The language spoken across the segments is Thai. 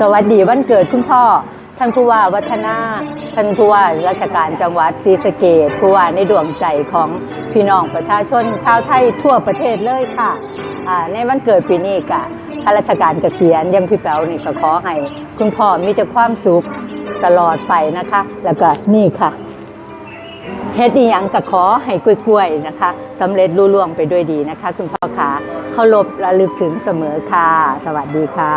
สวัสดีวันเกิดคุณพ่อ ท่านผู้ว่าวัฒนา ท่านผู้ว่าราชการจังหวัดศรีสะเกดผู้ว่าในดวงใจของพี่น้องประชาชนชาวไทยทั่วประเทศเลยค่ะในวันเกิดปีนี้กะข้าราชการเกษียณยังพี่แป๋วนี่ก็ขอให้ คุณพ่อมีแต่ความสุขตลอดไปนะคะ แล้วก็นี่ค่ะ เฮ็ดอีหยังก็ขอให้กล้วยๆนะคะสำเร็จรุ่ล่วงไปด้วยดีนะคะ คุณพ่อขาเคารพระลึกถึงเสมอค่ะ สวัสดีค่ะ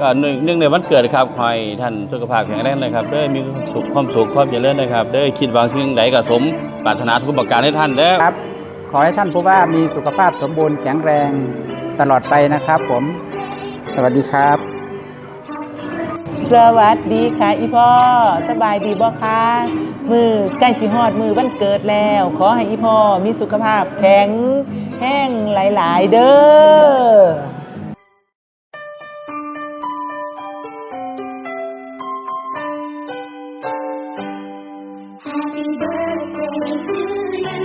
ก็หนึ่งหนึ่งในวันเกิดครับขอให้ท่านสุขภาพแข็งแรงนะครับเด้อมีสุขความสุขความเจริญนะครับเด้อคิดหวังสิ่งใดก็สมปรารถนาทุกประการให้ท่านเด้อครับ ขอให้ท่านผู้ว่ามีสุขภาพสมบูรณ์แข็งแรงตลอดไปนะครับ ผม สวัสดีครับ สวัสดีค่ะอีพ่อสบายดีบ่คะมือใกล้สิฮอดมือวันเกิดแล้ว ขอให้อีพ่อมีสุขภาพแข็งแห้งหลาย ๆ เด้อ Happy birthday to you.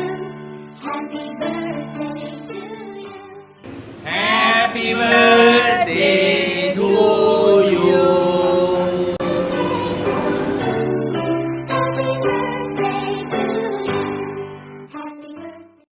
Happy